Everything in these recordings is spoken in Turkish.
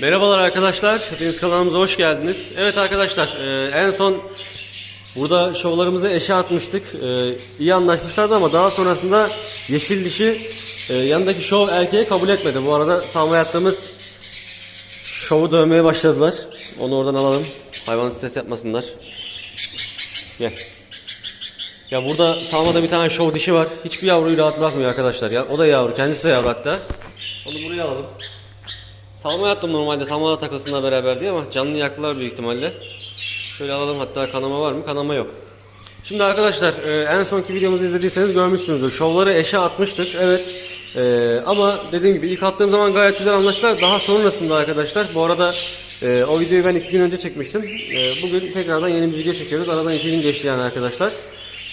Merhabalar arkadaşlar, hepiniz kanalımıza hoş geldiniz. Evet arkadaşlar, e, en son burada şovlarımızı eşe atmıştık. E, iyi anlaşmışlardı ama daha sonrasında yeşil dişi e, yanındaki şov erkeği kabul etmedi. Bu arada savunma yaptığımız şovu dövmeye başladılar. Onu oradan alalım. Hayvan stres yapmasınlar. Gel. Ya burada salmada bir tane şov dişi var. Hiçbir yavruyu rahat bırakmıyor arkadaşlar ya. O da yavru, kendisi de yavru hatta. Onu buraya alalım. Salma yaptım normalde salmada takılsınlar beraber diye ama canlı yaktılar büyük ihtimalle. Şöyle alalım hatta kanama var mı? Kanama yok. Şimdi arkadaşlar e, en sonki videomuzu izlediyseniz görmüşsünüzdür. Şovları eşe atmıştık evet. E, ama dediğim gibi ilk attığım zaman gayet güzel anlaştılar. Daha sonrasında arkadaşlar bu arada e, o videoyu ben iki gün önce çekmiştim. E, bugün tekrardan yeni bir video çekiyoruz. Aradan iki gün geçti yani arkadaşlar.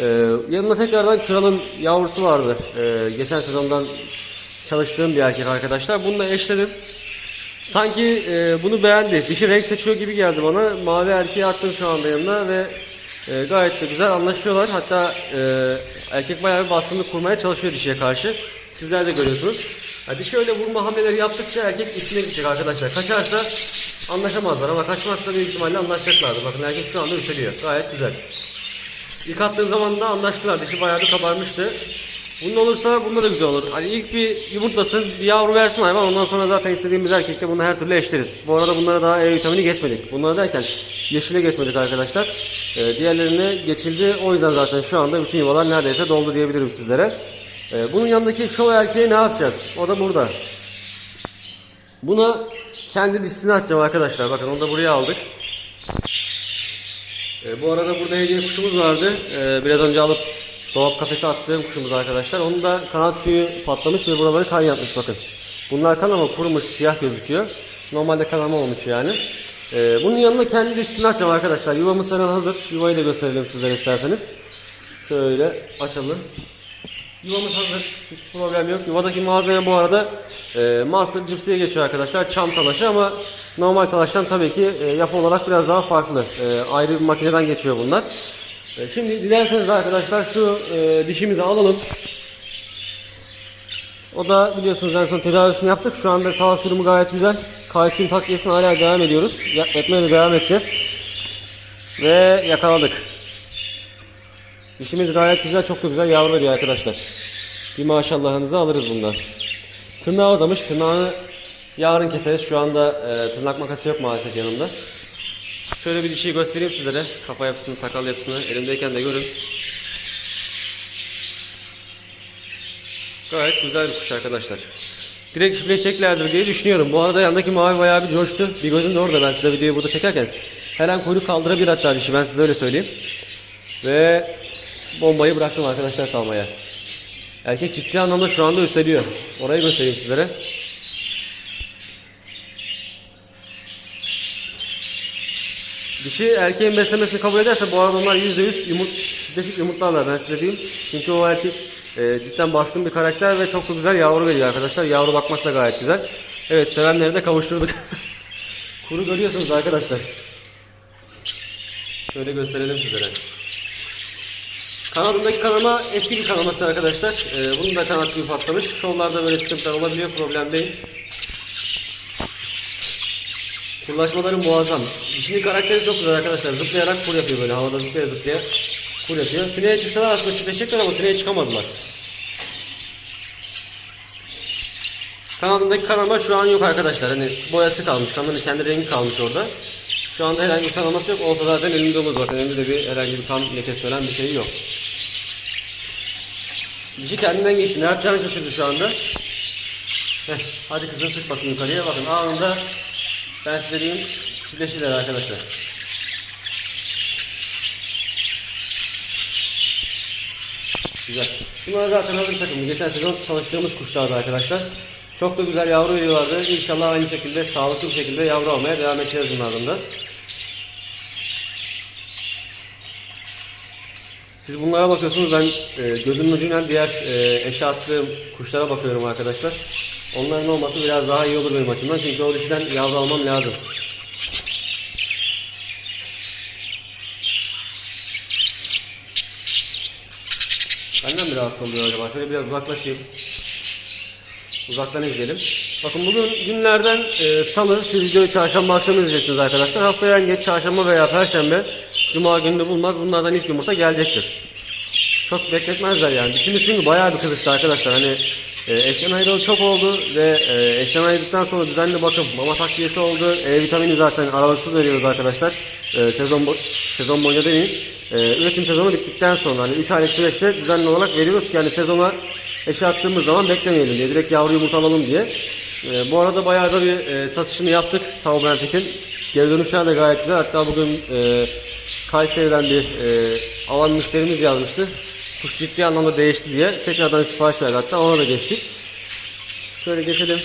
E, yanında tekrardan kralın yavrusu vardı. E, geçen sezondan çalıştığım bir erkek arkadaşlar. Bunu da eşledim. Sanki e, bunu beğendi. Dişi renk seçiyor gibi geldi bana. Mavi erkeği attım şu anda yanına ve e, gayet de güzel anlaşıyorlar. Hatta e, erkek bayağı bir baskınlık kurmaya çalışıyor dişiye karşı. Sizler de görüyorsunuz. Ya dişi öyle vurma hamleleri yaptıkça erkek içine gidecek arkadaşlar. Kaçarsa anlaşamazlar ama kaçmazsa büyük ihtimalle anlaşacaklardı. Bakın erkek şu anda yükseliyor. Gayet güzel. İlk attığım zaman da anlaştılar. Dişi bayağı bir kabarmıştı. Bunun olursa bunda da güzel olur. Hani ilk bir yumurtlasın, bir yavru versin hayvan. Ondan sonra zaten istediğimiz erkekle bunu her türlü eşleriz. Bu arada bunlara daha E vitamini geçmedik. Bunlara derken yeşile geçmedik arkadaşlar. Ee, diğerlerine geçildi. O yüzden zaten şu anda bütün yuvalar neredeyse doldu diyebilirim sizlere. Ee, bunun yanındaki şov erkeği ne yapacağız? O da burada. Buna kendi dişini atacağım arkadaşlar. Bakın onu da buraya aldık. E, bu arada burada hediye kuşumuz vardı. E, biraz önce alıp dolap kafese attığım kuşumuz arkadaşlar. Onun da kanat tüyü patlamış ve buraları kan yapmış bakın. Bunlar kan ama kurumuş siyah gözüküyor. Normalde kanama olmuş yani. E, bunun yanına kendi dişini açacağım arkadaşlar. Yuvamız hemen hazır. Yuvayı da gösterelim sizlere isterseniz. Şöyle açalım. Yuvamız hazır. Hiç problem yok. Yuvadaki malzeme bu arada e, Master Gypsy'ye geçiyor arkadaşlar. Çam talaşı ama normal talaştan tabii ki e, yapı olarak biraz daha farklı. E, ayrı bir makineden geçiyor bunlar. E, şimdi dilerseniz arkadaşlar şu e, dişimizi alalım. O da biliyorsunuz en son tedavisini yaptık. Şu anda sağlık durumu gayet güzel. Kalsiyum takviyesine hala devam ediyoruz. Etmeye de devam edeceğiz. Ve yakaladık. Dişimiz gayet güzel, çok da güzel yavru veriyor arkadaşlar. Bir maşallahınızı alırız bundan. Tırnağı uzamış, tırnağını yarın keseriz. Şu anda e, tırnak makası yok maalesef yanımda. Şöyle bir dişiyi göstereyim sizlere. Kafa yapısını, sakal yapısını elimdeyken de görün. Gayet güzel bir kuş arkadaşlar. Direkt çiftleşeceklerdir diye düşünüyorum. Bu arada yandaki mavi bayağı bir coştu. Bir gözüm de orada ben size videoyu burada çekerken. Her an kuyruk kaldırabilir hatta dişi ben size öyle söyleyeyim. Ve bombayı bıraktım arkadaşlar salmaya. Erkek ciddi anlamda şu anda üstleniyor. Orayı göstereyim sizlere. Dişi erkeğin beslemesini kabul ederse bu arada onlar %100 yumurt, çiftleşik yumurtlarlar ben size diyeyim. Çünkü o erkek e, cidden baskın bir karakter ve çok da güzel yavru veriyor arkadaşlar. Yavru bakması da gayet güzel. Evet sevenleri de kavuşturduk. Kuru görüyorsunuz arkadaşlar. Şöyle gösterelim sizlere. Kanadındaki kanama eski bir kanaması arkadaşlar. Ee, bunun da kanat gibi patlamış. Şovlarda böyle sıkıntılar olabiliyor. Problem değil. Kurlaşmaları muazzam. Dişinin karakteri çok güzel arkadaşlar. Zıplayarak kur yapıyor böyle. Havada zıplaya zıplaya kur yapıyor. Tüneye çıksalar aslında çiftleşecekler ama tüneye çıkamadılar. Kanadındaki kanama şu an yok arkadaşlar. Hani boyası kalmış. Kanadının kendi rengi kalmış orada. Şu anda herhangi bir kanaması yok. Olsa zaten elimde olur. Bakın elimde de bir herhangi bir kan lekesi falan bir şey yok. Dişi kendinden geçti. Ne yapacağını şaşırdı şu anda. Heh, hadi kızım çık bakın yukarıya. Bakın anında ben size diyeyim çiftleşirler arkadaşlar. Güzel. Bunlar zaten hazır takımı. Geçen sezon çalıştığımız kuşlardı arkadaşlar. Çok da güzel yavru veriyorlardı. İnşallah aynı şekilde sağlıklı bir şekilde yavru almaya devam edeceğiz bunlardan da. Siz bunlara bakıyorsunuz ben e, gözümün ucuyla diğer e, eşe attığım kuşlara bakıyorum arkadaşlar. Onların olması biraz daha iyi olur benim açımdan çünkü o dişiden yavru almam lazım. Benden mi rahatsız oluyor acaba? Şöyle biraz uzaklaşayım. Uzaktan izleyelim. Bakın bugün günlerden e, salı, siz videoyu çarşamba akşamı izleyeceksiniz arkadaşlar. Haftaya en geç çarşamba veya perşembe, cuma günü bulmaz. Bunlardan ilk yumurta gelecektir. Çok bekletmezler yani. Dişimiz çünkü bayağı bir kızıştı arkadaşlar. Hani e, eşleme ayırılı çok oldu ve e, eşleme ayırdıktan sonra düzenli bakım, mama takviyesi oldu. E vitamini zaten aralıksız veriyoruz arkadaşlar. E, sezon sezon boyunca değil. E, üretim sezonu bittikten sonra hani 3 aylık süreçte düzenli olarak veriyoruz ki yani sezona eşe attığımız zaman beklemeyelim diye. Direkt yavru yumurta alalım diye. E, bu arada bayağı da bir e, satışını yaptık Tavuk Benfik'in. Geri dönüşler de gayet güzel. Hatta bugün e, Kayseri'den bir e, alan müşterimiz yazmıştı. Kuş ciddi anlamda değişti diye. Tekrardan sipariş verdi hatta ona da geçtik. Şöyle geçelim.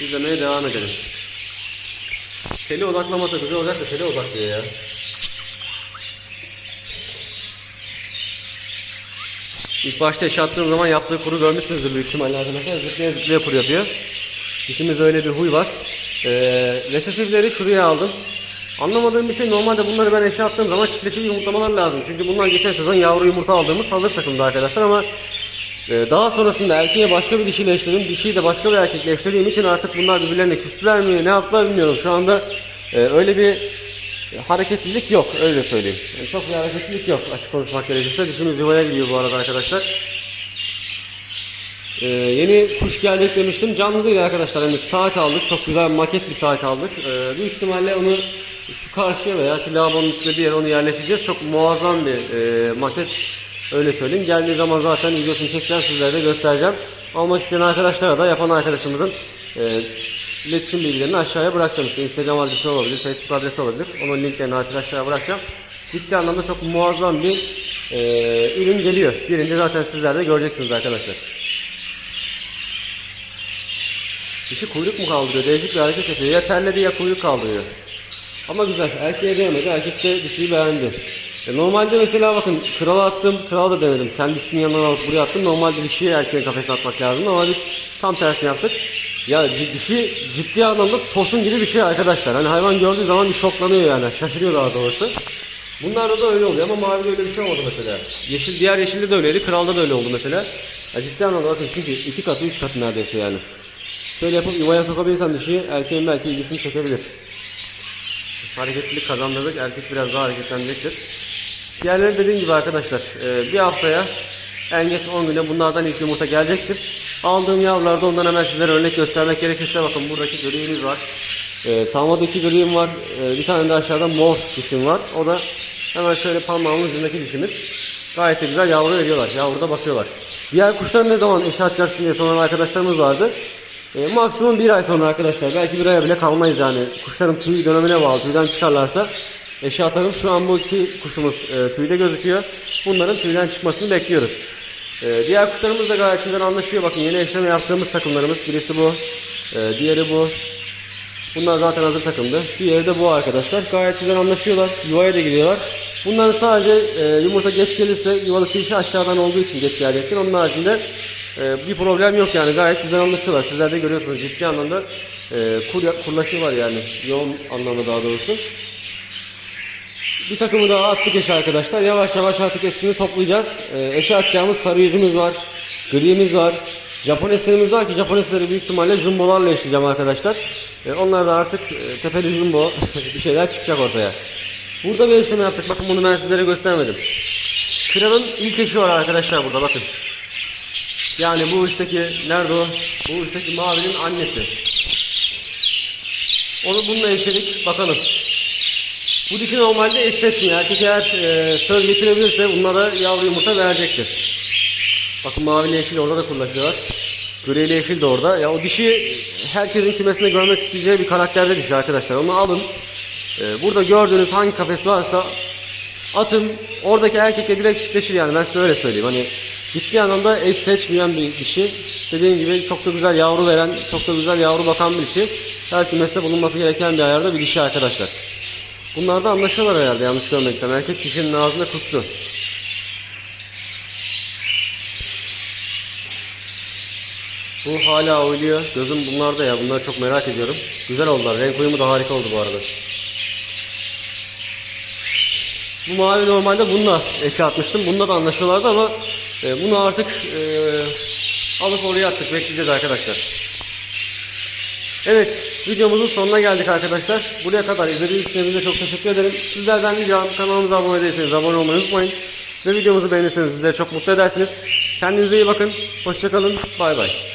İzlemeye devam edelim. Teli odaklamasa güzel olacak da teli odaklıyor ya. İlk başta eşe zaman yaptığı kuru görmüşsünüzdür büyük ihtimalle arkadaşlar. Zıplaya zıplaya kuru yapıyor. İşimizde öyle bir huy var. Ee, resesifleri şuraya aldım. Anlamadığım bir şey normalde bunları ben eşe attığım zaman çiftleşik yumurtlamalar lazım. Çünkü bunlar geçen sezon yavru yumurta aldığımız hazır takımda arkadaşlar ama e, daha sonrasında erkeğe başka bir dişiyle eşledim. Dişiyi de başka bir erkekle eşlediğim için artık bunlar birbirlerine küstüler mi ne yaptılar bilmiyorum. Şu anda e, öyle bir hareketlilik yok öyle söyleyeyim. Yani çok bir hareketlilik yok açık konuşmak gerekirse. Dişimiz yuvaya gidiyor bu arada arkadaşlar. Ee, yeni kuş gelecek demiştim. Canlı değil arkadaşlar. Hani saat aldık. Çok güzel maket bir saat aldık. Ee, büyük ihtimalle onu şu karşıya veya şu lavabonun üstünde bir yere onu yerleştireceğiz. Çok muazzam bir e, maket. Öyle söyleyeyim. Geldiği zaman zaten videosunu çekeceğim sizlere de göstereceğim. Almak isteyen arkadaşlara da yapan arkadaşımızın e, iletişim bilgilerini aşağıya bırakacağım. İşte Instagram adresi olabilir, Facebook adresi olabilir. Onun linklerini aşağıya bırakacağım. Ciddi anlamda çok muazzam bir e, ürün geliyor. Gelince zaten sizler de göreceksiniz arkadaşlar. Dişi kuyruk mu kaldırıyor? Değişik bir hareket yapıyor. Ya terledi ya kuyruk kaldırıyor. Ama güzel. Erkeğe değmedi. Erkek de dişiyi beğendi. E, normalde mesela bakın krala attım. Krala da denedim. Kendi ismini yanına alıp buraya attım. Normalde dişiyi erkeğin kafesine atmak lazım ama biz tam tersini yaptık. Ya dişi ciddi anlamda tosun gibi bir şey arkadaşlar. Hani hayvan gördüğü zaman bir şoklanıyor yani. Şaşırıyor daha doğrusu. Bunlarda da öyle oluyor ama mavide öyle bir şey olmadı mesela. Yeşil diğer yeşilde de öyleydi. Kralda da öyle oldu mesela. Ya ciddi anlamda bakın çünkü iki katı üç katı neredeyse yani. Şöyle yapıp yuvaya sokabilirsem dişi erkeğin belki ilgisini çekebilir. Hareketlilik kazandırdık. Erkek biraz daha hareketlenecektir. Diğerleri dediğim gibi arkadaşlar e, bir haftaya en geç 10 güne bunlardan ilk yumurta gelecektir. Aldığım yavrularda ondan hemen sizlere örnek göstermek gerekirse bakın buradaki griğimiz var. E, Salmada iki griğim var. E, bir tane de aşağıda mor dişim var. O da hemen şöyle parmağımın ucundaki dişimiz. Gayet güzel yavru veriyorlar. Yavruda bakıyorlar. Diğer kuşlar ne zaman eşe atacaksın diye soran arkadaşlarımız vardı. E, maksimum bir ay sonra arkadaşlar. Belki bir aya bile kalmayız yani. Kuşların tüy dönemine bağlı. Tüyden çıkarlarsa eşe atarım. Şu an bu iki kuşumuz e, tüyde gözüküyor. Bunların tüyden çıkmasını bekliyoruz. E, diğer kuşlarımız da gayet güzel anlaşıyor. Bakın yeni eşleme yaptığımız takımlarımız. Birisi bu. E, diğeri bu. Bunlar zaten hazır takımdı. Diğeri de bu arkadaşlar. Gayet güzel anlaşıyorlar. Yuvaya da gidiyorlar. Bunların sadece e, yumurta geç gelirse yuvalık dişi aşağıdan olduğu için geç gelecektir. Onun haricinde e, bir problem yok yani. Gayet güzel anlaşıyorlar. Sizler de görüyorsunuz. Ciddi anlamda e, kur, kurlaşı var yani. Yoğun anlamda daha doğrusu. Bir takımı daha attık eşe arkadaşlar. Yavaş yavaş artık hepsini toplayacağız. E, eşe atacağımız sarı yüzümüz var. Gri'miz var. Japon eslerimiz var ki Japon esleri büyük ihtimalle jumbolarla eşleyeceğim arkadaşlar. E, onlar da artık e, tepeli jumbo bir şeyler çıkacak ortaya. Burada bir eşleme yaptık. Bakın bunu ben sizlere göstermedim. Kralın ilk eşi var arkadaşlar burada bakın. Yani bu üstteki nerede o? Bu üstteki mavinin annesi. Onu bununla eşledik. Bakalım. Bu dişi normalde eş seçmiyor. Erkek eğer e, söz getirebilirse bunlara yavru yumurta verecektir. Bakın maviyle yeşil orada da kurlaşıyorlar. Gri ile yeşil de orada. Ya o dişi herkesin kümesinde görmek isteyeceği bir karakterde dişi arkadaşlar. Onu alın. E, burada gördüğünüz hangi kafes varsa atın. Oradaki erkekle direkt çiftleşir yani. Ben size öyle söyleyeyim. Hani ciddi anlamda eş seçmeyen bir dişi. Dediğim gibi çok da güzel yavru veren, çok da güzel yavru bakan bir dişi. Her kümeste bulunması gereken bir ayarda bir dişi arkadaşlar. Bunlar da anlaşıyorlar herhalde yanlış görmediysem. Erkek dişinin ağzında kustu. Bu hala oynuyor. Gözüm bunlarda ya. Bunları çok merak ediyorum. Güzel oldular. Renk uyumu da harika oldu bu arada. Bu mavi normalde bununla eşe atmıştım. Bunda da anlaşıyorlardı ama e, bunu artık e, alıp oraya attık. Bekleyeceğiz arkadaşlar. Evet, videomuzun sonuna geldik arkadaşlar. Buraya kadar izlediğiniz için hepinize çok teşekkür ederim. Sizlerden ricam kanalımıza abone değilseniz abone olmayı unutmayın. Ve videomuzu beğenirseniz bizleri çok mutlu edersiniz. Kendinize iyi bakın. Hoşçakalın. Bay bay.